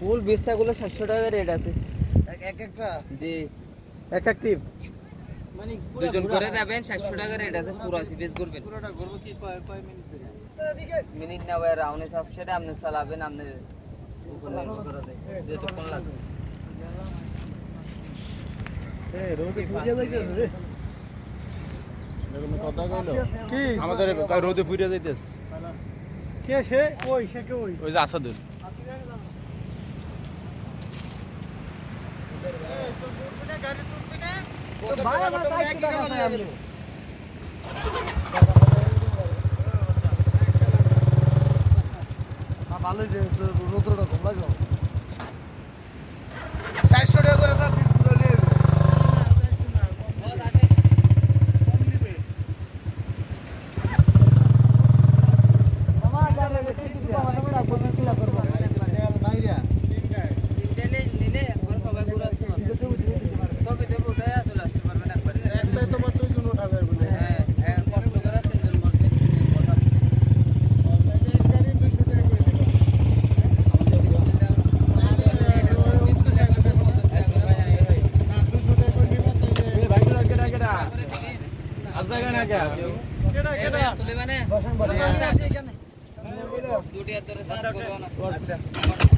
ফুল বিস্তা গুলো সাতশো টাকা রেট আছে। এক- এক একটা? জি। এক একটিভ মানে দুজন করে যাবেন সাতশো টাকা রেট আছে পুরো আছে বেশ করবেন। পুরোটা ঘুরবো কি? কয় কয় মিনিট ধরে? মিনিট না ভাই রাউন্ডে সব সেটা আপনি চালাবেন আপনি। যতক্ষণ লাগবে কথা কইলো? কি? আমাদের রোদে পুড়ে যাইতেছ। কে সে? ওই সে কে ওই? ওই যে আসাদুল। ভাই আমার চারশো টাকা চাই আমি। ভালো যে রোদ্রটা কম লাগে করবে তুলে মানে দুটি হাত ধরে সাত করব না